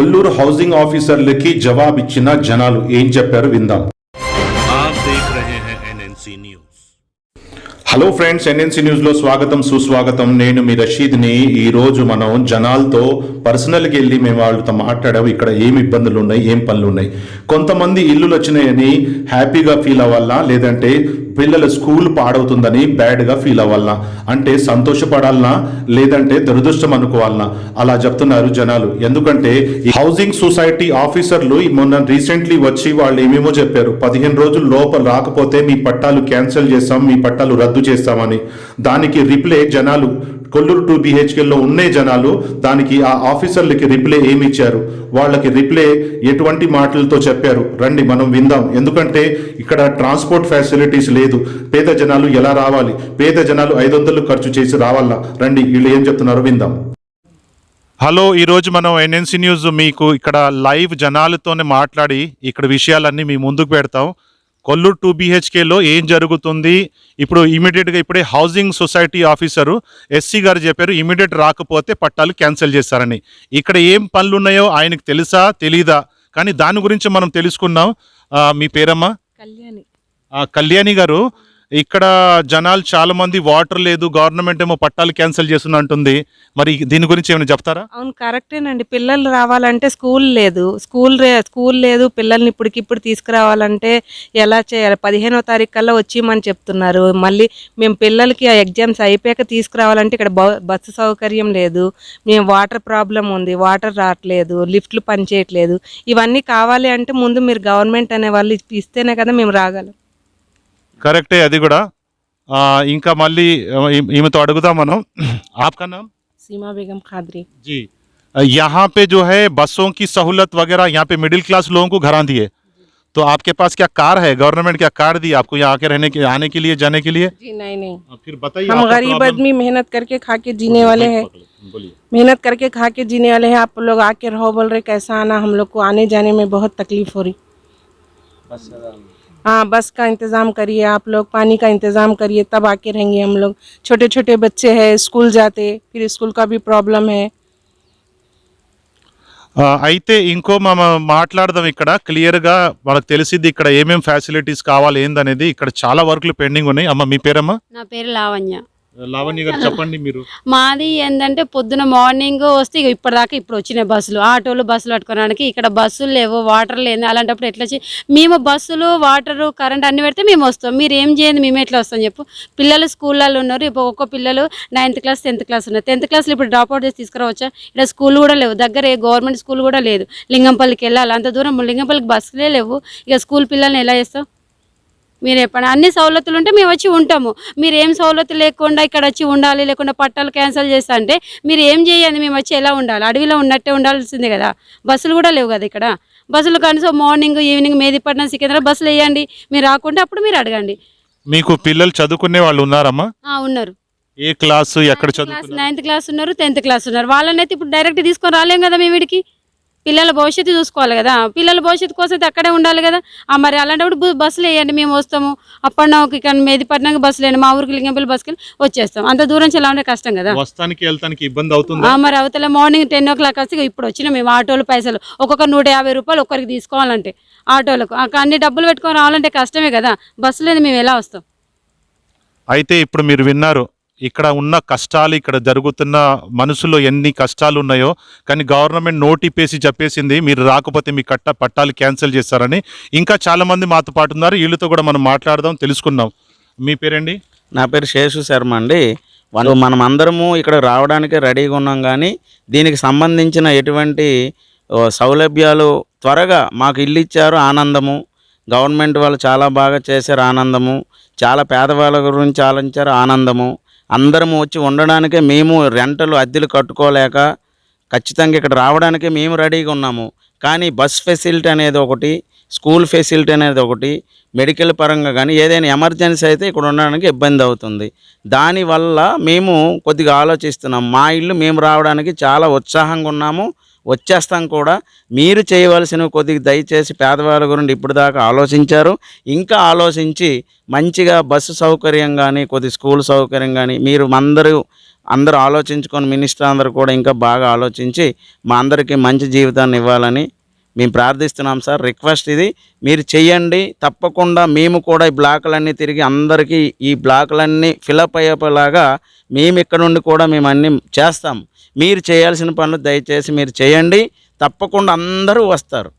Kolluru housing ఆఫీసర్లకి జవాబిచ్చిన జనాలు ఏం చెప్పారు విందాం. హలో ఫ్రెండ్స్ ఎన్ఎన్సీ న్యూస్లో స్వాగతం సుస్వాగతం. నేను మీ రషీద్ని. ఈ రోజు మనం జనాలతో పర్సనల్కి వెళ్ళి మేము వాళ్ళతో మాట్లాడాము. ఇక్కడ ఏం ఇబ్బందులు ఉన్నాయి ఏం పనులు ఉన్నాయి? కొంతమంది ఇల్లులు వచ్చినాయని హ్యాపీగా ఫీల్ అవ్వాలా? లేదంటే పిల్లల స్కూల్ పాడవుతుందని బ్యాడ్గా ఫీల్ అవ్వాలనా అంటే సంతోషపడాలనా? లేదంటే దురదృష్టం అనుకోవాలనా? అలా చెప్తున్నారు జనాలు. ఎందుకంటే ఈ హౌసింగ్ సొసైటీ ఆఫీసర్లు మొన్న రీసెంట్లీ వచ్చి వాళ్ళు ఏమేమో చెప్పారు. పదిహేను రోజుల లోపల రాకపోతే మీ పట్టాలు క్యాన్సిల్ చేస్తాం మీ పట్టాలు రద్దు చేస్తామని. దానికి రిప్లై జనాలు కొల్లూరు టూ బిహెచ్కేలో ఉండే జనాలు దానికి ఆ ఆఫీసర్లకి రిప్లై ఏమి ఇచ్చారు వాళ్ళకి రిప్లై ఎటువంటి మాటలతో చెప్పారు? రండి మనం విందాం. ఎందుకంటే ఇక్కడ ట్రాన్స్పోర్ట్ ఫెసిలిటీస్ లేదు. పేద జనాలు ఎలా రావాలి? పేద జనాలు ఐదు వందలు ఖర్చు చేసి రావాలా? రండి వీళ్ళు ఏం చెప్తున్నారో విందాం. హలో ఈరోజు మనం ఎన్ఎన్సీ న్యూస్ మీకు ఇక్కడ లైవ్ జనాలతోనే మాట్లాడి ఇక్కడ విషయాలన్నీ మీ ముందుకు పెడతాం. కొల్లూరు టూ బీహెచ్కేలో ఏం జరుగుతుంది? ఇప్పుడు ఇమీడియట్గా ఇప్పుడే హౌసింగ్ సొసైటీ ఆఫీసరు ఎస్సీ గారు చెప్పారు ఇమీడియట్ రాకపోతే పట్టాలు క్యాన్సిల్ చేస్తారని. ఇక్కడ ఏం పనులు ఉన్నాయో ఆయనకు తెలుసా? తెలీదా? కానీ దాని గురించి మనం తెలుసుకున్నాం మీ పేరమ్మా? కళ్యాణి. కళ్యాణి గారు ఇక్కడ జనాలు చాలా మంది వాటర్ లేదు గవర్నమెంట్ ఏమో పట్టాలు క్యాన్సిల్ చేస్తున్నా అంటుంది. మరి దీని గురించి ఏమైనా చెప్తారా? అవును కరెక్టేనండి. పిల్లలు రావాలంటే స్కూల్ లేదు. స్కూల్ స్కూల్ లేదు పిల్లల్ని ఇప్పటికిప్పుడు తీసుకురావాలంటే ఎలా చేయాలి? పదిహేనో తారీఖు కల్లా వచ్చేయమని చెప్తున్నారు. మళ్ళీ మేము పిల్లలకి ఆ ఎగ్జామ్స్ అయిపోయాక తీసుకురావాలంటే ఇక్కడ బస్సు సౌకర్యం లేదు. మేము వాటర్ ప్రాబ్లం ఉంది వాటర్ రావట్లేదు లిఫ్ట్లు పనిచేయట్లేదు. ఇవన్నీ కావాలి అంటే ముందు మీరు గవర్నమెంట్ అనే వాళ్ళు ఇస్తేనే కదా మేము రాగలం. కరెక్టే అది కూడా ఆ, ఇంకా మళ్ళీ ఆ, ఈ- ఈమెతో అడుగుదాం మనం आपका नाम सीमा बेगम खादरी जी यहाँ पे जो है बसों की सहूलत वगैरह यहाँ पे मिडिल क्लास लोगों को घर दी है तो आपके पास क्या कार है गवर्नमेंट क्या कार दी आपको यहाँ आके रहने के आने के लिए जाने के लिए जी नहीं नहीं फिर बताइए हम आपका गरीब problem- आदमी मेहनत करके खा के जीने वाले हैं बोलिए मेहनत करके खा के जीने वाले हैं आप लोग आके रहो बोल रहे कैसा आना हम लोग को आने जाने में बहुत तकलीफ हो रही हाँ बस का इंतज़ाम करिए आप लोग पानी का इंतज़ाम करिए तब आके रहेंगे हम लोग छोटे छोटे बच्चे हैं स्कूल जाते फिर स्कूल का भी प्रॉब्लम है ఆ, అయితే ఇంకో మనం మాట్లాడదాం ఇక్కడ క్లియర్ గా మనకు తెలిసింది ఇక్కడ ఏమేం ఫ్యాసిలిటీస్ కావాలి ఏందనేది ఇక్కడ చాలా వర్క్లు పెండింగ్ ఉన్నాయి అమ్మ మీ పేరమ్మా నా పేరు లావణ్య లావణ్య గారు చెప్పండి మీరు. మాది ఏంటంటే పొద్దున మార్నింగ్ వస్తే ఇగో ఇప్పటిదాకా ఇప్పుడు వచ్చినాయి బస్సులు. ఆటోలు బస్సులు పట్టుకోవడానికి ఇక్కడ బస్సులు లేవు వాటర్ లేదు. అలాంటప్పుడు ఎట్లా మేము బస్సులు వాటర్ కరెంట్ అన్ని పెడితే మేము వస్తాం. మీరు ఏం చేయండి మేము ఎట్లా వస్తాం చెప్పు. పిల్లలు స్కూళ్ళల్లో ఉన్నారు. ఇప్పుడు ఒక్కొక్క పిల్లలు నైన్త్ క్లాస్ టెన్త్ క్లాస్ ఉన్నారు. టెన్త్ క్లాస్లో ఇప్పుడు డ్రాప్ అవుట్ చేసి తీసుకురావచ్చా? ఇక్కడ స్కూల్ కూడా లేవు. దగ్గర ఏ గవర్నమెంట్ స్కూల్ కూడా లేదు. లింగంపల్లికి వెళ్ళాలి. అంత దూరం లింగంపల్లికి బస్సులే లేవు. ఇక స్కూల్ పిల్లల్ని ఎలా చేస్తాం మీరు చెప్పండి. అన్ని సవలతులు ఉంటే మేము వచ్చి ఉంటాము. మీరు ఏం సవలతు లేకుండా ఇక్కడ వచ్చి ఉండాలి లేకుండా పట్టాలు క్యాన్సిల్ చేస్తా అంటే మీరు ఏం చేయండి మేము వచ్చి ఎలా ఉండాలి? అడవిలో ఉన్నట్టే ఉండాల్సిందే కదా. బస్సులు కూడా లేవు కదా ఇక్కడ. బస్సులు కనీసం మార్నింగ్ ఈవినింగ్ మేదిపట్నం సికింద్రా బస్సులు వేయండి. మీరు రాకుంటే అప్పుడు మీరు అడగండి. మీకు పిల్లలు చదువుకునే వాళ్ళు ఉన్నారమ్మా? ఉన్నారు. ఏ క్లాసు ఎక్కడ చదువుకున్నారు? నైన్త్ క్లాస్ ఉన్నారు టెన్త్ క్లాస్ ఉన్నారు. వాళ్ళనైతే ఇప్పుడు డైరెక్ట్ తీసుకొని రాలేం కదా మేము వీడికి పిల్లల భవిష్యత్తు చూసుకోవాలి కదా. పిల్లల భవిష్యత్తు కోసం అయితే అక్కడే ఉండాలి కదా. ఆ మరి అలాంటప్పుడు బస్సులు వేయండి మేము వస్తాము. అప్పటికి ఇక్కడ మేదిపట్నంకి బస్సులు వేయండి మా ఊరికి లింగంపల్లి బస్సుకి వచ్చేస్తాం. అంత దూరం నుంచి ఎలా ఉంటే కష్టం కదా. వస్తానికి వెళ్తానికి ఇబ్బంది అవుతుందా? ఆ, మరి అవతల మార్నింగ్ టెన్ ఓ క్లాక్ వస్తే ఇప్పుడు వచ్చిన మేము ఆటోలు పైసలు. ఒక్కొక్క నూట యాభై రూపాయలు ఒక్కరికి తీసుకోవాలంటే ఆటోలకు. ఆ, అన్ని డబ్బులు పెట్టుకొని రావాలంటే కష్టమే కదా. బస్సు లేదు మేము ఎలా వస్తాం? అయితే ఇప్పుడు మీరు విన్నారు ఇక్కడ ఉన్న కష్టాలు ఇక్కడ జరుగుతున్న మనసులో ఎన్ని కష్టాలు ఉన్నాయో కానీ గవర్నమెంట్ నోటిపేసి చెప్పేసింది మీరు రాకపోతే మీ కట్ట పట్టాలు క్యాన్సిల్ చేస్తారని. ఇంకా చాలామంది మాతో పాటు ఉన్నారు వీళ్ళతో కూడా మనం మాట్లాడదాం తెలుసుకుందాం. మీ పేరండి? నా పేరు శేషు శర్మ అండి. వాళ్ళు మనం అందరము ఇక్కడ రావడానికి రెడీగా ఉన్నాం కానీ దీనికి సంబంధించిన ఎటువంటి సౌలభ్యాలు త్వరగా మాకు ఇల్లు ఇచ్చారు ఆనందము. గవర్నమెంట్ వాళ్ళు చాలా బాగా చేశారు ఆనందము. చాలా పేదవాళ్ళ గురించి ఆలోచించారు ఆనందము. అందరము వచ్చి ఉండడానికే మేము రెంటలు అద్దెలు కట్టుకోలేక ఖచ్చితంగా ఇక్కడ రావడానికే మేము రెడీగా ఉన్నాము. కానీ బస్ ఫెసిలిటీ అనేది ఒకటి స్కూల్ ఫెసిలిటీ అనేది ఒకటి మెడికల్ పరంగా కానీ ఏదైనా ఎమర్జెన్సీ అయితే ఇక్కడ ఉండడానికి ఇబ్బంది అవుతుంది. దానివల్ల మేము కొద్దిగా ఆలోచిస్తున్నాం. మా ఇల్లు మేము రావడానికి చాలా ఉత్సాహంగా ఉన్నాము. వచ్చేస్తాం కూడా. మీరు చేయవలసిన కొద్దిగా దయచేసి పేదవాళ్ళ గురించి ఇప్పుడు దాకా ఆలోచించారు. ఇంకా ఆలోచించి మంచిగా బస్సు సౌకర్యం కానీ కొద్ది స్కూల్ సౌకర్యం కానీ మీరు అందరూ అందరూ ఆలోచించుకొని మినిస్టర్ అందరూ కూడా ఇంకా బాగా ఆలోచించి మా అందరికీ మంచి జీవితాన్ని ఇవ్వాలని మేము ప్రార్థిస్తున్నాం సార్. రిక్వెస్ట్ ఇది. మీరు చెయ్యండి. తప్పకుండా మేము కూడా ఈ బ్లాకులన్నీ తిరిగి అందరికీ ఈ బ్లాకులన్నీ ఫిలప్ అయ్యేలాగా మేము ఇక్కడ నుండి కూడా మేము అన్నీ చేస్తాం. మీరు చేయాల్సిన పనులు దయచేసి మీరు చేయండి తప్పకుండా అందరూ వస్తారు.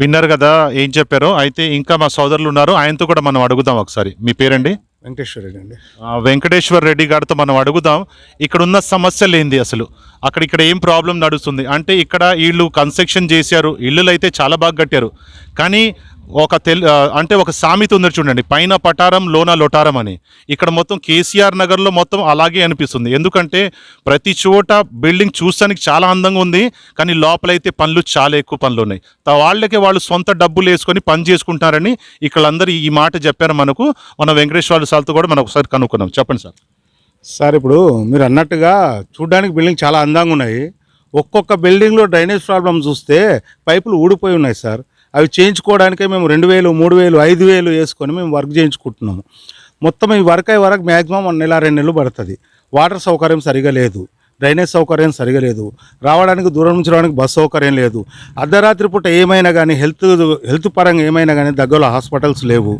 విన్నారు కదా ఏం చెప్పారో. అయితే ఇంకా మా సోదరులు ఉన్నారు. ఆయనతో కూడా మనం అడుగుదాం ఒకసారి. మీ పేరండి? వెంకటేశ్వర రెడ్డి అండి వెంకటేశ్వర్ రెడ్డి గారితో మనం అడుగుదాం. ఇక్కడ ఉన్న సమస్యలు ఏంది అసలు? అక్కడ ఇక్కడ ఏం ప్రాబ్లం నడుస్తుంది? అంటే ఇక్కడ వీళ్ళు కన్స్ట్రక్షన్ చేశారు ఇల్లులు అయితే చాలా బాగా కట్టారు. కానీ ఒక తెల్ అంటే ఒక సామెత ఉంది చూడండి పైన పటారం లోన లొటారం అని. ఇక్కడ మొత్తం కేసీఆర్ నగర్లో మొత్తం అలాగే అనిపిస్తుంది. ఎందుకంటే ప్రతి చోట బిల్డింగ్ చూస్తానికి చాలా అందంగా ఉంది కానీ లోపలైతే పనులు చాలా ఎక్కువ పనులు ఉన్నాయి. వాళ్ళకే వాళ్ళకి వాళ్ళు సొంత డబ్బులు వేసుకొని పని చేసుకుంటారని ఇక్కడ అందరూ ఈ మాట చెప్పారు మనకు. మన వెంకటేశ్వర సార్తో కూడా మనం ఒకసారి కనుక్కున్నాం చెప్పండి సార్. సార్ ఇప్పుడు మీరు అన్నట్టుగా చూడడానికి బిల్డింగ్ చాలా అందంగా ఉన్నాయి. ఒక్కొక్క బిల్డింగ్లో డ్రైనేజ్ ప్రాబ్లం చూస్తే పైపులు ఊడిపోయి ఉన్నాయి సార్. అవి చేయించుకోవడానికే మేము రెండు వేలు మూడు వేలు ఐదు వేలు వేసుకొని మేము వర్క్ చేయించుకుంటున్నాము. మొత్తం ఈ వర్క్ అయ్యే వరకు మ్యాక్సిమం నెల రెండు నెలలు పడుతుంది. వాటర్ సౌకర్యం సరిగా లేదు. డ్రైనేజ్ సౌకర్యం సరిగా లేదు. రావడానికి దూరం నుంచి రావడానికి బస్ సౌకర్యం లేదు. అర్ధరాత్రి పూట ఏమైనా కానీ హెల్త్ హెల్త్ పరంగా ఏమైనా కానీ దగ్గరలో హాస్పిటల్స్ లేవు.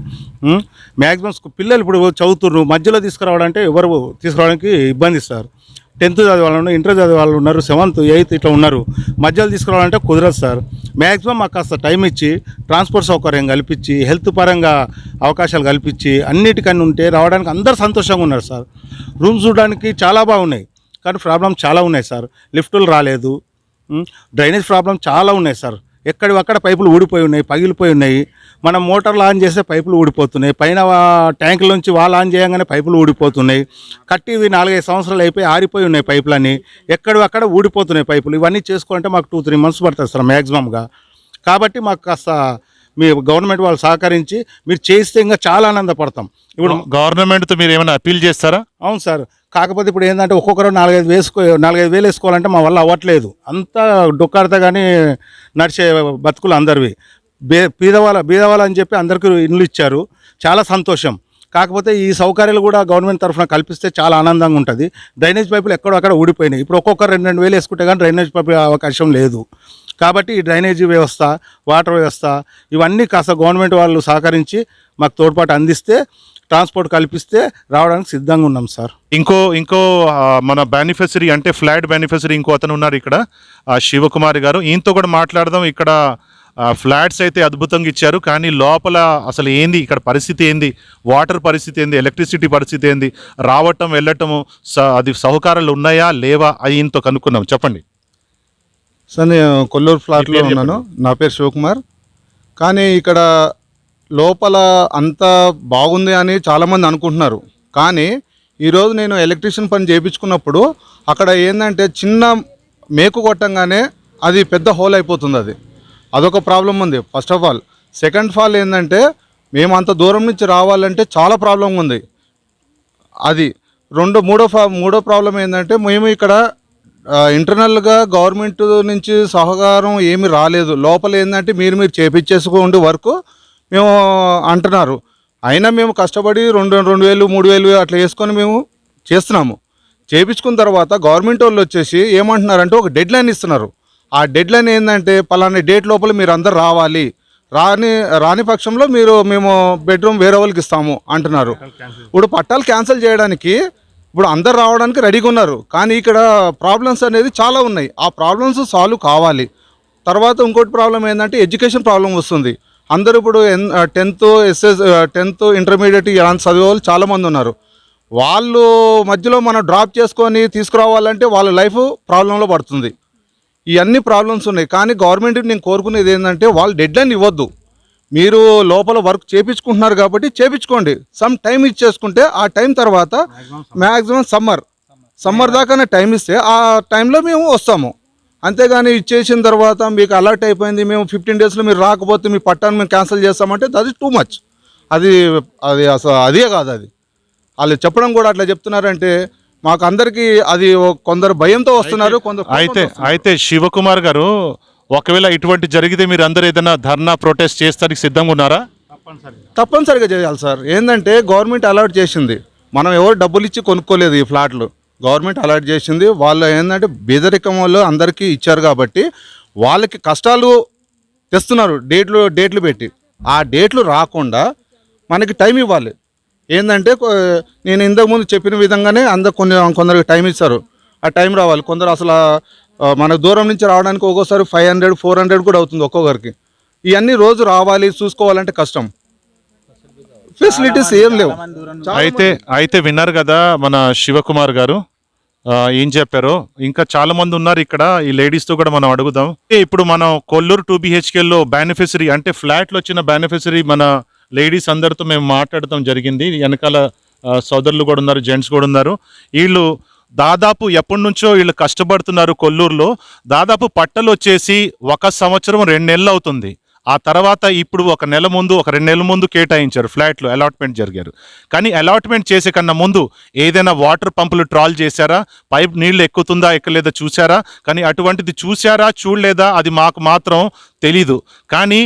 మ్యాక్సిమం పిల్లలు ఇప్పుడు చదువుతున్నారు మధ్యలో తీసుకురావడానికి ఎవరు తీసుకురావడానికి ఇబ్బంది ఇస్తారు టెన్త్ చదివే వాళ్ళు ఉన్నారు ఇంటర్ చదివే వాళ్ళు ఉన్నారు సెవెంత్ ఎయిత్ ఇట్లా ఉన్నారు. మధ్యలో తీసుకురావాలంటే కుదరదు సార్. మ్యాక్సిమం మాకు కాస్త టైం ఇచ్చి ట్రాన్స్పోర్ట్ సౌకర్యం కల్పించి హెల్త్ పరంగా అవకాశాలు కల్పించి అన్నిటికన్నా ఉంటే రావడానికి అందరు సంతోషంగా ఉన్నారు సార్. రూమ్స్ చూడడానికి చాలా బాగున్నాయి కానీ ప్రాబ్లం చాలా ఉన్నాయి సార్. లిఫ్టులు రాలేదు. డ్రైనేజ్ ప్రాబ్లం చాలా ఉన్నాయి సార్. ఎక్కడి అక్కడ పైపులు ఊడిపోయి ఉన్నాయి పగిలిపోయి ఉన్నాయి. మనం మోటార్లు ఆన్ చేస్తే పైపులు ఊడిపోతున్నాయి. పైన ట్యాంకుల నుంచి వాళ్ళు ఆన్ చేయగానే పైపులు ఊడిపోతున్నాయి. కట్టి ఇవి నాలుగైదు సంవత్సరాలు అయిపోయి ఆరిపోయి ఉన్నాయి పైపులన్నీ. ఎక్కడి అక్కడ ఊడిపోతున్నాయి పైపులు. ఇవన్నీ చేసుకోవాలంటే మాకు టూ త్రీ మంత్స్ పడుతుంది సార్ మ్యాక్సిమంగా కాబట్టి మాకు కాస్త మీ గవర్నమెంట్ వాళ్ళు సహకరించి మీరు చేస్తే ఇంకా చాలా ఆనందపడతాం. ఇప్పుడు గవర్నమెంట్తో మీరు ఏమైనా అప్పీల్ చేస్తారా? అవును సార్. కాకపోతే ఇప్పుడు ఏంటంటే ఒక్కొక్కరు నాలుగైదు వేసుకో నాలుగైదు వేలు వేసుకోవాలంటే మా వల్ల అవ్వట్లేదు. అంతా డొక్కాడితే కానీ నడిచే బతుకులు అందరివి. బే బీదవాళ్ళ బీదవాళ్ళ అని చెప్పి అందరికీ ఇండ్లు ఇచ్చారు. చాలా సంతోషం. కాకపోతే ఈ సౌకర్యాలు కూడా గవర్నమెంట్ తరఫున కల్పిస్తే చాలా ఆనందంగా ఉంటుంది. డ్రైనేజ్ పైపులు ఎక్కడో అక్కడ ఊడిపోయినాయి. ఇప్పుడు ఒక్కొక్కరు రెండు రెండు వేలు వేసుకుంటే కానీ డ్రైనేజ్ పైపు అవకాశం లేదు. కాబట్టి ఈ డ్రైనేజీ వ్యవస్థ వాటర్ వ్యవస్థ ఇవన్నీ కాస్త గవర్నమెంట్ వాళ్ళు సహకరించి మాకు తోడ్పాటు అందిస్తే ట్రాన్స్పోర్ట్ కల్పిస్తే రావడానికి సిద్ధంగా ఉన్నాం సార్. ఇంకో ఇంకో మన బెనిఫిషరీ అంటే ఫ్లాట్ బెనిఫిషరీ ఇంకో అతను ఉన్నారు ఇక్కడ శివకుమారి గారు. ఈయనతో కూడా మాట్లాడదాం. ఇక్కడ ఫ్లాట్స్ అయితే అద్భుతంగా ఇచ్చారు కానీ లోపల అసలు ఏంది? ఇక్కడ పరిస్థితి ఏంది? వాటర్ పరిస్థితి ఏంది? ఎలక్ట్రిసిటీ పరిస్థితి ఏంది? రావటం వెళ్ళటము స- అది సౌకర్యాలు ఉన్నాయా? లేవా? అది ఈయనతో కనుక్కున్నాం చెప్పండి. సార్ నేను కొల్లూరు ఫ్లాట్లో ఉన్నాను. నా పేరు శివకుమార్. కానీ ఇక్కడ లోపల అంత బాగుంది అని చాలామంది అనుకుంటున్నారు. కానీ ఈరోజు నేను ఎలక్ట్రీషియన్ పని చేయించుకున్నప్పుడు అక్కడ ఏంటంటే చిన్న మేకు కొట్టంగానే అది పెద్ద హోల్ అయిపోతుంది అది. అదొక ప్రాబ్లం ఉంది. First of all second fall ఏంటంటే మేము అంత దూరం నుంచి రావాలంటే చాలా ప్రాబ్లం ఉంది. అది రెండు మూడో ఫా మూడో ప్రాబ్లం ఏంటంటే మేము ఇక్కడ ఇంటర్నల్గా గవర్నమెంట్ నుంచి సహకారం ఏమి రాలేదు. లోపల ఏంటంటే మీరు మీరు చేపించేసుకోండి వర్క్ మేము అంటున్నారు. అయినా మేము కష్టపడి రెండు రెండు వేలు మూడు వేలు అట్లా వేసుకొని మేము చేస్తున్నాము. చేపించుకున్న తర్వాత గవర్నమెంట్ వాళ్ళు వచ్చేసి ఏమంటున్నారంటే ఒక డెడ్ లైన్ ఇస్తున్నారు. ఆ డెడ్ లైన్ ఏంటంటే పలానా డేట్ లోపల మీరు అందరు రావాలి. రాని రాని పక్షంలో మీరు మేము బెడ్రూమ్ వేరే వాళ్ళకి ఇస్తాము అంటున్నారు. ఇప్పుడు పట్టాలు క్యాన్సిల్ చేయడానికి ఇప్పుడు అందరు రావడానికి రెడీగా ఉన్నారు. కానీ ఇక్కడ ప్రాబ్లమ్స్ అనేది చాలా ఉన్నాయి. ఆ ప్రాబ్లమ్స్ సాల్వ్ కావాలి. తర్వాత ఇంకోటి ప్రాబ్లం ఏంటంటే ఎడ్యుకేషన్ ప్రాబ్లం వస్తుంది. అందరూ ఇప్పుడు N tenth SS tenth intermediate ఇలాంటి చదివే వాళ్ళు చాలామంది ఉన్నారు. వాళ్ళు మధ్యలో మనం డ్రాప్ చేసుకొని తీసుకురావాలంటే వాళ్ళ లైఫ్ ప్రాబ్లంలో పడుతుంది. ఇవన్నీ ప్రాబ్లమ్స్ ఉన్నాయి. కానీ గవర్నమెంట్ నేను కోరుకునేది ఏంటంటే వాళ్ళు డెడ్ లైన్ ఇవ్వద్దు. మీరు లోపల వర్క్ చేపించుకుంటున్నారు కాబట్టి చేపించుకోండి. సమ్ టైం ఇచ్చేసుకుంటే ఆ టైం తర్వాత మ్యాక్సిమం సమ్మర్. సమ్మర్ దాకానే టైం ఇస్తే ఆ టైంలో మేము వస్తాము. అంతేగాని ఇచ్చేసిన తర్వాత మీకు అలర్ట్ అయిపోయింది మేము ఫిఫ్టీన్ డేస్లో మీరు రాకపోతే మీ పట్టాన్ని మేము క్యాన్సిల్ చేస్తామంటే అది టూ మచ్ అది అది అసలు అదే కాదు అది. వాళ్ళు చెప్పడం కూడా అట్లా చెప్తున్నారంటే మాకు అందరికీ అది కొందరు భయంతో వస్తున్నారు కొందరు అయితే. అయితే శివకుమార్ గారు ఒకవేళ ఇటువంటి జరిగితే మీరు అందరు ఏదైనా ధర్నా ప్రొటెస్ట్ చేస్తానికి సిద్ధంగా ఉన్నారా? తప్పనిసరిగా చేయాలి సార్. ఏంటంటే గవర్నమెంట్ అలాట్ చేసింది. మనం ఎవరు డబ్బులు ఇచ్చి కొనుక్కోలేదు ఈ ఫ్లాట్లు గవర్నమెంట్ అలాట్ చేసింది. వాళ్ళు ఏంటంటే బీదరికం వాళ్ళు అందరికీ ఇచ్చారు కాబట్టి వాళ్ళకి కష్టాలు తెస్తున్నారు. డేట్లు డేట్లు పెట్టి. ఆ డేట్లు రాకుండా మనకి టైం ఇవ్వాలి. ఏంటంటే నేను ఇంతకుముందు చెప్పిన విధంగానే అందరు కొన్ని కొందరికి టైం ఇస్తారు ఆ టైం రావాలి. కొందరు అసలు మన దూరం నుంచి రావడానికి ఒక్కోసారి ఫైవ్ హండ్రెడ్ ఫోర్ హండ్రెడ్ కూడా అవుతుంది ఒక్కొక్కరికి. ఇవన్నీ రోజు రావాలి చూసుకోవాలంటే కష్టం. ఫెసిలిటీస్ ఏం లేవు. అయితే అయితే విన్నారు కదా మన శివకుమార్ గారు. ఏం చెప్పారో? ఇంకా చాలా మంది ఉన్నారు ఇక్కడ. ఈ లేడీస్తో కూడా మనం అడుగుదాం. ఇప్పుడు మనం కొల్లూరు టూ లో బెనిఫిషరీ అంటే ఫ్లాట్లు వచ్చిన బెనిఫిషరీ మన లేడీస్ అందరితో మేము మాట్లాడటం జరిగింది. వెనకాల సోదరులు కూడా ఉన్నారు జెంట్స్ కూడా ఉన్నారు. వీళ్ళు దాదాపు ఎప్పటి నుంచో వీళ్ళు కష్టపడుతున్నారు కొల్లూరులో. దాదాపు పట్టలు వచ్చేసి ఒక సంవత్సరం రెండు నెలలు అవుతుంది. ఆ తర్వాత ఇప్పుడు ఒక నెల ముందు ఒక రెండు నెలల ముందు కేటాయించారు ఫ్లాట్లు అలాట్మెంట్ జరిగారు. కానీ అలాట్మెంట్ చేసే కన్నా ముందు ఏదైనా వాటర్ పంపులు ట్రాల్ చేశారా? పైప్ నీళ్ళు ఎక్కుతుందా ఎక్కలేదా చూసారా కానీ అటువంటిది చూసారా చూడలేదా? అది మాకు మాత్రం తెలీదు. కానీ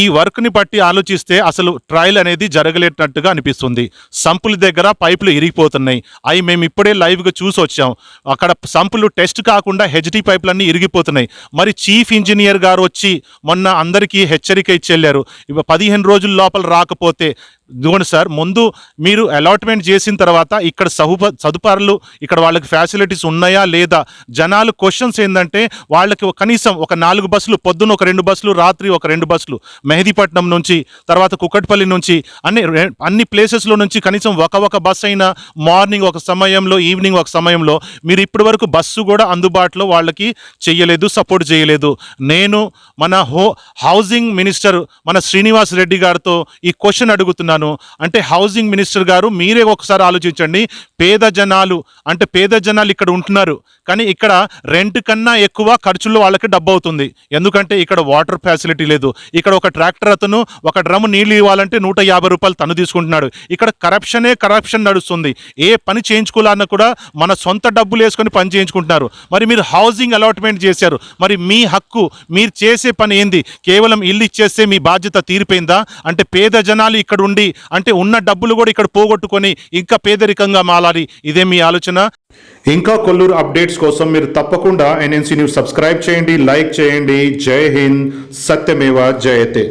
ఈ వర్క్ని బట్టి ఆలోచిస్తే అసలు ట్రయల్ అనేది జరగలేనట్టుగా అనిపిస్తుంది. సంపుల దగ్గర పైపులు ఇరిగిపోతున్నాయి. అవి మేము ఇప్పుడే లైవ్గా చూసి వచ్చాం. అక్కడ సంపులు టెస్ట్ కాకుండా హెచ్డి పైపులన్నీ ఇరిగిపోతున్నాయి. మరి చీఫ్ ఇంజనీర్ గారు వచ్చి మొన్న అందరికీ హెచ్చరిక ఇచ్చి వెళ్ళారు పదిహేను రోజుల లోపల రాకపోతే ఇదిగోండి సార్ ముందు మీరు అలాట్మెంట్ చేసిన తర్వాత ఇక్కడ సహుప సదుపాయాలు ఇక్కడ వాళ్ళకి ఫ్యాసిలిటీస్ ఉన్నాయా లేదా? జనాలు క్వశ్చన్స్ ఏంటంటే వాళ్ళకి కనీసం ఒక నాలుగు బస్సులు పొద్దున ఒక రెండు బస్సులు రాత్రి ఒక రెండు బస్సులు మెహదీపట్నం నుంచి తర్వాత కుక్కట్పల్లి నుంచి అన్ని రె- అన్ని ప్లేసెస్లో నుంచి కనీసం ఒక ఒక బస్ అయినా మార్నింగ్ ఒక సమయంలో ఈవినింగ్ ఒక సమయంలో మీరు ఇప్పటి వరకు బస్సు కూడా అందుబాటులో వాళ్ళకి చేయలేదు సపోర్ట్ చేయలేదు నేను మన హో హౌసింగ్ మినిస్టర్ మన శ్రీనివాస్ రెడ్డి గారితో ఈ క్వశ్చన్ అడుగుతున్నాను. అంటే హౌసింగ్ మినిస్టర్ గారు మీరే ఒకసారి ఆలోచించండి. పేద జనాలు అంటే పేద జనాలు ఇక్కడ ఉంటున్నారు. కానీ ఇక్కడ రెంట్ కన్నా ఎక్కువ ఖర్చుల్లో వాళ్ళకి డబ్బు అవుతుంది. ఎందుకంటే ఇక్కడ వాటర్ ఫెసిలిటీ లేదు. ఇక్కడ ఒక ట్రాక్టర్ అతను ఒక డ్రమ్ నీళ్ళు ఇవ్వాలంటే నూట యాభై రూపాయలు తను తీసుకుంటున్నాడు. ఇక్కడ కరప్షనే కరప్షన్ నడుస్తుంది. ఏ పని చేయించుకోవాలన్నా కూడా మన సొంత డబ్బులు వేసుకొని పని చేయించుకుంటున్నారు. మరి మీరు హౌసింగ్ అలాట్మెంట్ చేశారు. మరి మీ హక్కు మీరు చేసే పని ఏంది? కేవలం ఇల్లు ఇచ్చేస్తే మీ బాధ్యత తీరిపోయిందా? అంటే పేద జనాలు ఇక్కడ ఉండి అంటే ఉన్న డబ్బులు కూడా ఇక్కడ పోగొట్టుకొని ఇంకా పేదరికంగా మాలాలి. ఇదే మీ ఆలోచన? ఇంకా కొల్లూరు అప్డేట్స్ కోసం మీరు తప్పకుండా ఎన్ఎన్సీ న్యూస్ సబ్స్క్రైబ్ చేయండి లైక్ చేయండి. జై హింద్ సత్యమేవ జయతే.